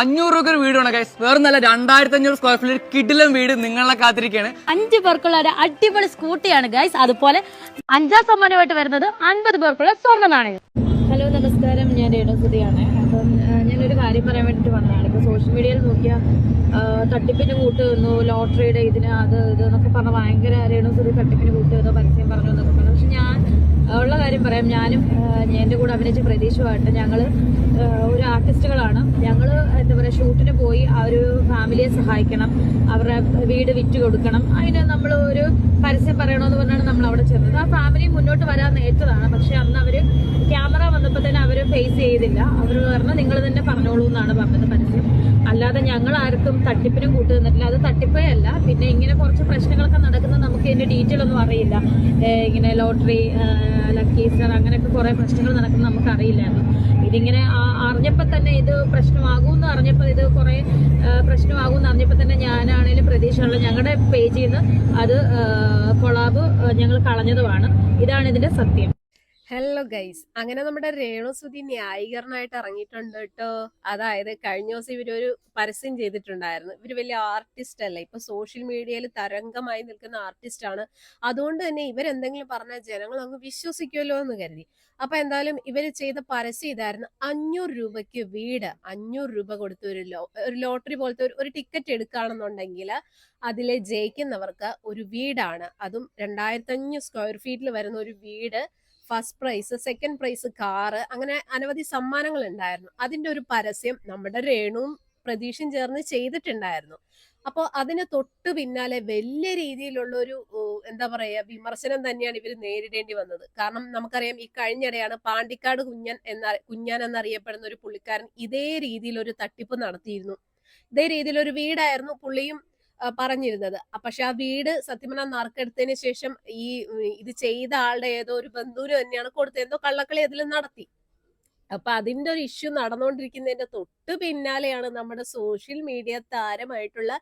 അഞ്ഞൂറ് രൂപ ഒരു വീടാണ് ഗൈസ് വേറെ നല്ല രണ്ടായിരത്തി അഞ്ഞൂറ് സ്ക്വയർ ഫീറ്റ് കിടിലം വീട് നിങ്ങളെ കാത്തിരിക്കുകയാണ് അഞ്ച് പേർക്കുള്ള ഒരു അടിപൊളി സ്കൂട്ടിയാണ് ഗൈസ് അതുപോലെ അഞ്ചാം സമ്മാനമായിട്ട് വരുന്നത് അൻപത് പേർക്കുള്ള സ്വർണ നാണയം. ഹലോ നമസ്കാരം. ഞാൻ രേണുസുതിയാണ് അപ്പം ഞാനൊരു കാര്യം പറയാൻ വേണ്ടിയിട്ട് വന്നതാണ്. ഇപ്പോൾ സോഷ്യൽ മീഡിയയിൽ നോക്കിയാൽ തട്ടിപ്പിന് കൂട്ട് വന്നു ലോട്ടറിയുടെ ഇതിന് അത് ഇത് എന്നൊക്കെ പറഞ്ഞ ഭയങ്കര രേണുസുതി തട്ടിപ്പിന് കൂട്ട് വന്നു പരസ്യം പറഞ്ഞു എന്നൊക്കെ പറഞ്ഞു. പക്ഷെ ഞാൻ കാര്യം പറയാം. ഞാനും എന്റെ കൂടെ അഭിനയിച്ച പ്രതീക്ഷമായിട്ട് ഞങ്ങൾ ഒരു ആർട്ടിസ്റ്റുകളാണ്. ഞങ്ങൾ എന്താ പറയുക ഷൂട്ടിന് പോയി ആ ഒരു ഫാമിലിയെ സഹായിക്കണം. അവരുടെ വീട് വിറ്റ് കൊടുക്കണം. അതിന് നമ്മൾ ഒരു പരസ്യം പറയണമെന്ന് പറഞ്ഞാണ് നമ്മൾ അവിടെ ചെന്നത്. ആ ഫാമിലി മുന്നോട്ട് വരാൻ നേറ്റതാണ് പക്ഷെ അന്ന് അവർ ക്യാമറ വന്നപ്പോൾ തന്നെ അവർ ഫേസ് ചെയ്തില്ല. അവർ പറഞ്ഞു നിങ്ങൾ തന്നെ പറഞ്ഞോളൂ എന്നാണ് പറഞ്ഞത് പരസ്യം. അല്ലാതെ ഞങ്ങൾ ആർക്കും തട്ടിപ്പിനും കൂട്ടു നിന്നിട്ടില്ല. അത് തട്ടിപ്പേ അല്ല പിന്നെ ഇങ്ങനെ കുറച്ച് പ്രശ്നങ്ങളൊക്കെ നടക്കുന്നത് നമുക്ക് ഇതിന്റെ ഡീറ്റെയിൽ ഒന്നും അറിയില്ല. ഇങ്ങനെ ലോട്ടറി ലക്കി സ്റ്റാർ അങ്ങനെയൊക്കെ കുറെ പ്രശ്നങ്ങൾ നടക്കുന്നത് നമുക്ക് അറിയില്ലായിരുന്നു ഇതിങ്ങനെ അറിഞ്ഞപ്പോൾ തന്നെ ഇത് പ്രശ്നമാകും എന്ന് അറിഞ്ഞപ്പോൾ ഇത് കുറേ പ്രശ്നമാകും എന്ന് അറിഞ്ഞപ്പോൾ തന്നെ ഞാനാണേലും പ്രതീക്ഷയുള്ള ഞങ്ങളുടെ പേജിൽ നിന്ന് അത് കൊളാബ് ഞങ്ങൾ കളഞ്ഞതുമാണ്. ഇതാണ് ഇതിന്റെ സത്യം. Hello guys. അങ്ങനെ നമ്മുടെ രേണുസുതി ന്യായീകരണമായിട്ട് ഇറങ്ങിയിട്ടുണ്ട് കേട്ടോ. അതായത് കഴിഞ്ഞ ദിവസം ഇവരൊരു പരസ്യം ചെയ്തിട്ടുണ്ടായിരുന്നു. ഇവർ വലിയ ആർട്ടിസ്റ്റ് അല്ല? ഇപ്പൊ സോഷ്യൽ മീഡിയയിൽ തരംഗമായി നിൽക്കുന്ന ആർട്ടിസ്റ്റ് ആണ്. അതുകൊണ്ട് തന്നെ ഇവരെന്തെങ്കിലും പറഞ്ഞാൽ ജനങ്ങൾ അങ്ങ് വിശ്വസിക്കുമല്ലോ എന്ന് കരുതി. അപ്പൊ എന്തായാലും ഇവർ ചെയ്ത പരസ്യം ഇതായിരുന്നു. അഞ്ഞൂറ് രൂപയ്ക്ക് വീട് അഞ്ഞൂറ് രൂപ കൊടുത്ത് ഒരു ലോ ഒരു ലോട്ടറി പോലത്തെ ഒരു ടിക്കറ്റ് എടുക്കുകയാണെന്നുണ്ടെങ്കിൽ അതിലെ ജയിക്കുന്നവർക്ക് ഒരു വീടാണ്. അതും രണ്ടായിരത്തി അഞ്ഞൂറ് സ്ക്വയർ ഫീറ്റിൽ വരുന്ന ഒരു വീട് first prize second prize car അങ്ങനെ അനവധി സമ്മാനങ്ങൾ ഉണ്ടായിരുന്നു അതിന്റെ ഒരു പരസ്യം നമ്മുടെ രേണുവും പ്രതീക്ഷയും ചേർന്ന് ചെയ്തിട്ടുണ്ടായിരുന്നു. അപ്പോൾ അതിന് തൊട്ടു പിന്നാലെ വലിയ രീതിയിലുള്ള ഒരു എന്താ പറയാ വിമർശനം തന്നെയാണ് ഇവർ നേരിടേണ്ടി വന്നത്. കാരണം നമുക്കറിയാം ഈ കഴിഞ്ഞിടെയാണ് പാണ്ടിക്കാട് കുഞ്ഞൻ എന്ന കുഞ്ഞാൻ എന്നറിയപ്പെടുന്ന ഒരു പുള്ളിക്കാരൻ ഇതേ രീതിയിൽ ഒരു തട്ടിപ്പ് നടത്തിയിരുന്നു. ഇതേ രീതിയിൽ ഒരു വീടായിരുന്നു പുള്ളിയും പറഞ്ഞിരുന്നത്. പക്ഷെ ആ വീട് സത്യം പറഞ്ഞാൽ നറുക്കെടുത്തതിന് ശേഷം ഈ ഇത് ചെയ്ത ആളുടെ ഏതോ ഒരു ബന്ധുവിന് തന്നെയാണ് കൊടുത്തത്. എന്തോ കള്ളക്കളി അതിൽ നടത്തി. അപ്പൊ അതിന്റെ ഒരു ഇഷ്യൂ നടന്നുകൊണ്ടിരിക്കുന്നതിന്റെ തൊട്ട് പിന്നാലെയാണ് നമ്മുടെ സോഷ്യൽ മീഡിയ താരമായിട്ടുള്ള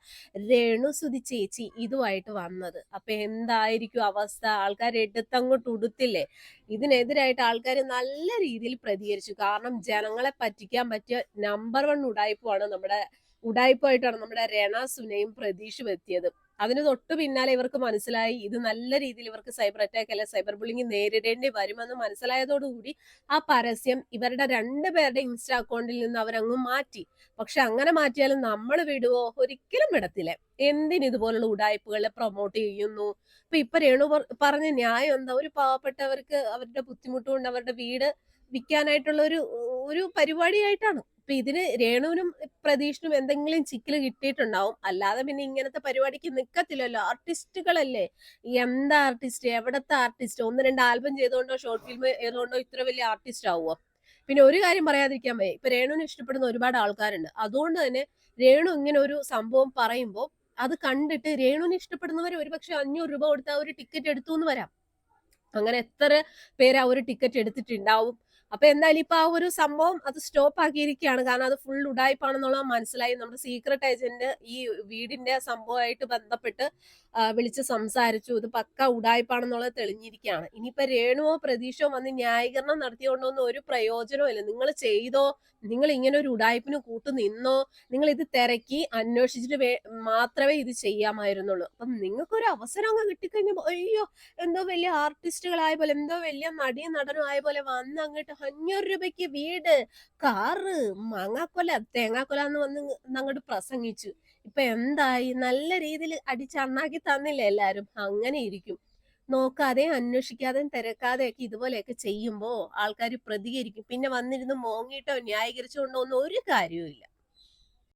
രേണു സുതി ചേച്ചി ഇതുമായിട്ട് വന്നത്. അപ്പൊ എന്തായിരിക്കും അവസ്ഥ? ആൾക്കാർ എടുത്തങ്ങോട്ട് ഉടുത്തില്ലേ? ഇതിനെതിരായിട്ട് ആൾക്കാർ നല്ല രീതിയിൽ പ്രതികരിച്ചു. കാരണം ജനങ്ങളെ പറ്റിക്കാൻ പറ്റിയ നമ്പർ വൺ ഉടായ്പമാണ് നമ്മുടെ ഉടായ്പായിട്ടാണ് നമ്മുടെ രണ സുനയും പ്രതീഷും എത്തിയത്. അതിന് തൊട്ട് പിന്നാലെ ഇവർക്ക് മനസ്സിലായി ഇത് നല്ല രീതിയിൽ ഇവർക്ക് സൈബർ അറ്റാക്ക് അല്ലെ സൈബർ ബുള്ളിങ് നേരിടേണ്ടി വരുമെന്ന് മനസ്സിലായതോടുകൂടി ആ പരസ്യം ഇവരുടെ രണ്ടുപേരുടെ ഇൻസ്റ്റാ അക്കൗണ്ടിൽ നിന്ന് അവരങ്ങ് മാറ്റി. പക്ഷെ അങ്ങനെ മാറ്റിയാലും നമ്മൾ വിടുവോ? ഒരിക്കലും വിടത്തില്ല. എന്തിന് ഇതുപോലുള്ള ഉടായ്പകളെ പ്രൊമോട്ട് ചെയ്യുന്നു? ഇപ്പൊ ഇപ്പൊ രേണു പറഞ്ഞ ന്യായം എന്താ? ഒരു പാവപ്പെട്ടവർക്ക് അവരുടെ ബുദ്ധിമുട്ട് കൊണ്ട് അവരുടെ വീട് വിൽക്കാനായിട്ടുള്ള ഒരു ഒരു പരിപാടിയായിട്ടാണ്. ഇപ്പൊ ഇതിന് രേണുവിനും പ്രതീക്ഷനും എന്തെങ്കിലും ചിക്കിൽ കിട്ടിയിട്ടുണ്ടാവും. അല്ലാതെ പിന്നെ ഇങ്ങനത്തെ പരിപാടിക്ക് നിക്കത്തില്ലല്ലോ. ആർട്ടിസ്റ്റുകളല്ലേ? എന്താ ആർട്ടിസ്റ്റ്? എവിടത്തെ ആർട്ടിസ്റ്റ്? ഒന്ന് രണ്ട് ആൽബം ചെയ്തുകൊണ്ടോ ഷോർട്ട് ഫിലിം ചെയ്തുകൊണ്ടോ ഇത്ര വലിയ ആർട്ടിസ്റ്റ് ആവുമോ പിന്നെ ഒരു കാര്യം പറയാതിരിക്കാൻ വയ്യ. ഇപ്പൊ രേണുവിനെ ഇഷ്ടപ്പെടുന്ന ഒരുപാട് ആൾക്കാരുണ്ട്. അതുകൊണ്ട് തന്നെ രേണു ഇങ്ങനെ ഒരു സംഭവം പറയുമ്പോൾ അത് കണ്ടിട്ട് രേണുവിന് ഇഷ്ടപ്പെടുന്നവർ ഒരുപക്ഷെ അഞ്ഞൂറ് രൂപ കൊടുത്ത ഒരു ടിക്കറ്റ് എടുത്തു എന്ന് വരാം. അങ്ങനെ എത്ര പേര് ആ ഒരു ടിക്കറ്റ് എടുത്തിട്ടുണ്ടാവും? അപ്പൊ എന്തായാലും ഇപ്പൊ ആ ഒരു സംഭവം അത് സ്റ്റോപ്പ് ആക്കിയിരിക്കുകയാണ്. കാരണം അത് ഫുൾ ഉടായ്പാണെന്നുള്ളത് മനസ്സിലായി. നമ്മുടെ സീക്രട്ട് ഏജന്റ് ഈ വീടിന്റെ സംഭവമായിട്ട് ബന്ധപ്പെട്ട് വിളിച്ച് സംസാരിച്ചു. ഇത് പക്ക ഉടായ്പാണെന്നുള്ളത് തെളിഞ്ഞിരിക്കുകയാണ്. ഇനിയിപ്പോ രേണുവോ പ്രതീക്ഷയോ വന്ന് ന്യായീകരണം നടത്തിയോണ്ടൊന്നും ഒരു പ്രയോജനവും ഇല്ല. നിങ്ങൾ ചെയ്തോ നിങ്ങൾ ഇങ്ങനെ ഒരു ഉടായ്പിന് കൂട്ടു നിന്നോ നിങ്ങൾ ഇത് തിരക്കി അന്വേഷിച്ചിട്ട് മാത്രമേ ഇത് ചെയ്യാമായിരുന്നുള്ളൂ. അപ്പം നിങ്ങൾക്കൊരു അവസരം അങ്ങ് കിട്ടിക്കഴിഞ്ഞപ്പോൾ അയ്യോ എന്തോ വലിയ ആർട്ടിസ്റ്റുകളായ പോലെ എന്തോ വലിയ നടിയും നടനും ആയ പോലെ വന്ന് അങ്ങോട്ട് അഞ്ഞൂറ് രൂപയ്ക്ക് വീട് കാറ് മാങ്ങാക്കൊല തേങ്ങാക്കൊല എന്ന് വന്ന് അങ്ങോട്ട് പ്രസംഗിച്ചു. ഇപ്പൊ എന്തായി? നല്ല രീതിയിൽ അടിച്ചണ്ണാക്കി തന്നില്ലേ എല്ലാരും? അങ്ങനെ ഇരിക്കും. നോക്കാതെ അന്വേഷിക്കാതെയും തിരക്കാതെയൊക്കെ ഇതുപോലെയൊക്കെ ചെയ്യുമ്പോ ആൾക്കാർ പ്രതികരിക്കും. പിന്നെ വന്നിരുന്ന് മോങ്ങിയിട്ടോ ന്യായീകരിച്ചോ കൊണ്ടോ ഒന്നും ഒരു കാര്യവും ഇല്ല